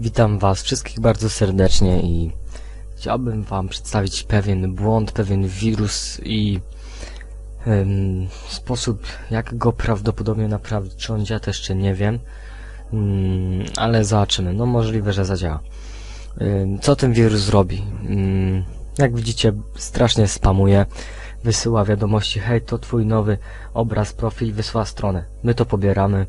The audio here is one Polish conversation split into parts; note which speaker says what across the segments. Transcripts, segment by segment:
Speaker 1: Witam Was wszystkich bardzo serdecznie i chciałbym Wam przedstawić pewien błąd, pewien wirus i em, sposób, jak go prawdopodobnie naprawić. Czy on działa, to jeszcze nie wiem, Mm, ale zobaczymy. No możliwe, że zadziała. Ym, Co ten wirus zrobi? Ym, Jak widzicie, strasznie spamuje, wysyła wiadomości, hej, to twój nowy obraz, profil, wysyła stronę. My to pobieramy,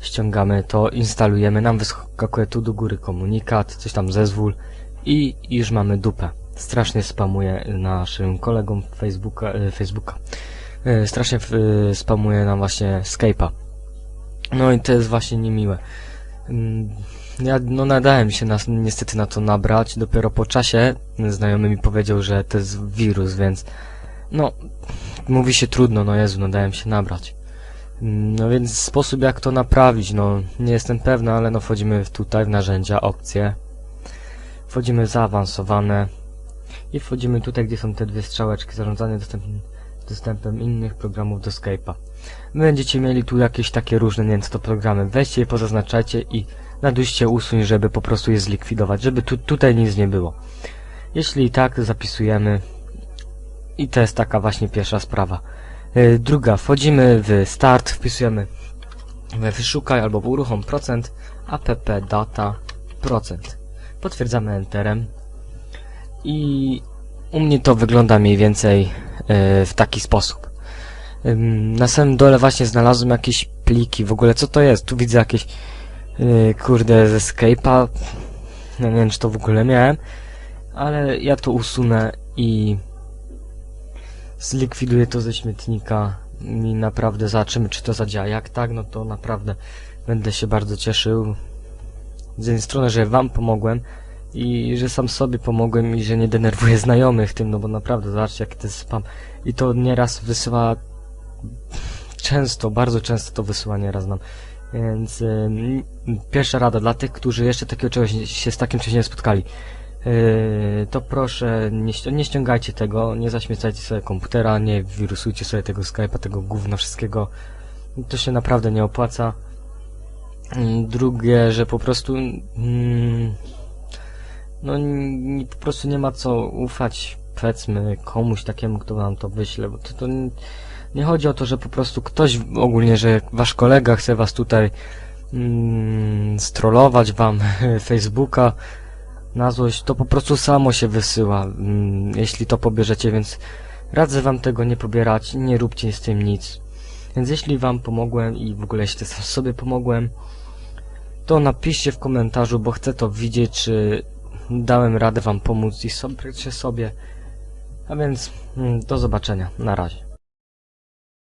Speaker 1: ściągamy to, instalujemy, nam wyskakuje tu do góry komunikat, coś tam zezwól i już mamy dupę. Strasznie spamuje naszym kolegom Facebooka, e, Facebooka. E, Strasznie e, spamuje nam właśnie Skype'a. No i to jest właśnie niemiłe. Mm, Ja no nadałem się na, niestety na to nabrać. Dopiero po czasie znajomy mi powiedział, że to jest wirus, więc no mówi się trudno, no Jezu, no dałem się nabrać. No więc sposób jak to naprawić, no nie jestem pewny, ale no wchodzimy tutaj w narzędzia, opcje. Wchodzimy w zaawansowane i wchodzimy tutaj, gdzie są te dwie strzałeczki zarządzanie dostępem, dostępem innych programów do Skype'a. Będziecie mieli tu jakieś takie różne, nie wiem co to programy. Weźcie je, pozaznaczajcie i naduście usuń, żeby po prostu je zlikwidować, żeby tu, tutaj nic nie było. Jeśli tak, zapisujemy. I to jest taka właśnie pierwsza sprawa. Yy, druga, wchodzimy w start, wpisujemy we wyszukaj albo uruchom procent, app data procent. Potwierdzamy enterem. I u mnie to wygląda mniej więcej yy, w taki sposób. Na samym dole właśnie znalazłem jakieś pliki, w ogóle co to jest? Tu widzę jakieś yy, kurde ze Skype'a. Nie wiem czy to w ogóle miałem, ale ja to usunę i zlikwiduję to ze śmietnika i naprawdę zobaczymy czy to zadziała. Jak tak, no to naprawdę będę się bardzo cieszył. Z jednej strony, że wam pomogłem i że sam sobie pomogłem i że nie denerwuję znajomych tym, no bo naprawdę zobaczcie jaki to jest spam. I to nieraz wysyła często, bardzo często to wysyłanie raz nam. Więc ym, pierwsza rada dla tych, którzy jeszcze takiego czegoś się z takim czymś nie spotkali. Yy, to proszę, nie, nie ściągajcie tego, nie zaśmiecajcie sobie komputera, nie wirusujcie sobie tego Skype'a, tego gówna wszystkiego. To się naprawdę nie opłaca. Mm, Drugie, że po prostu mm, no po prostu nie ma co ufać powiedzmy komuś takiemu, kto nam to wyśle, bo to, to n- nie chodzi o to, że po prostu ktoś ogólnie, że wasz kolega chce was tutaj mm, strollować wam Facebooka na złość, to po prostu samo się wysyła, mm, jeśli to pobierzecie, więc radzę wam tego nie pobierać, nie róbcie z tym nic. Więc jeśli wam pomogłem i w ogóle jeśli sobie pomogłem, to napiszcie w komentarzu, bo chcę to widzieć, czy dałem radę wam pomóc i sobie. A więc mm, do zobaczenia. Na razie.